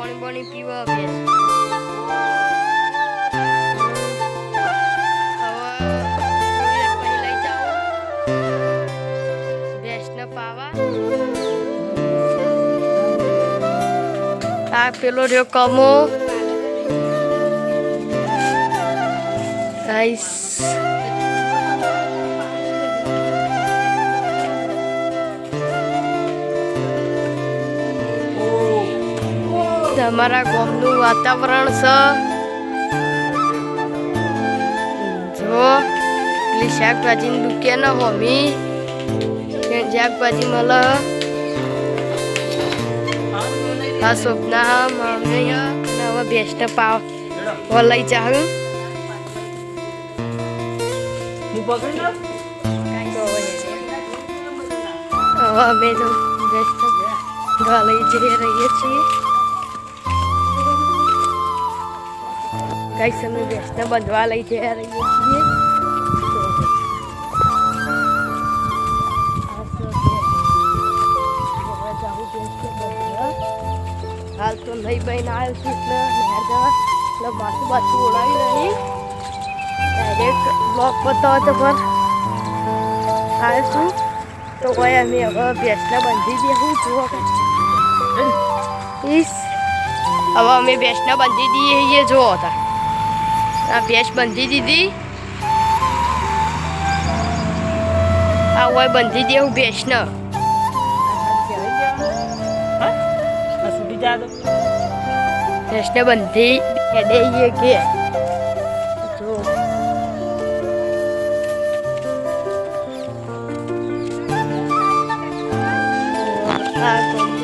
પાણી પાણી પીવા બેસ? આ પેલો રહ્યો કમો. આઈસ તમારા ગામનું વાતાવરણ છે. જો પેલી શાકભાજીની દુકાન હોમી શાકભાજી મળે. આ સ્વપ્ના મમ્મી હવે બેસ્ટ પાવ લઈ જાઉં હવે અમે તો બેસ્ટ લઈ જઈ રહીએ છીએ. કઈ સમય બેસ્ટ બંધવા લઈ જઈ રહીએ છીએ. હાલ તો નહીં બહેન આવ્યો છું એટલે એટલે માથું બાથું ઓળાવી રહી. ડાયરેક્ટ બ્લોક બતાવો તો પણ. આવ્યો છું. તો કોઈ અમે હવે બંધી દઈએ જુઓ ઈસ હવે અમે ભેંસને બંધી દઈએ જુઓ હતા a Vieste Bandidi de A Uai Bandidi é o Vieste, não. Vieste Bandidi é de aqui. Thank you.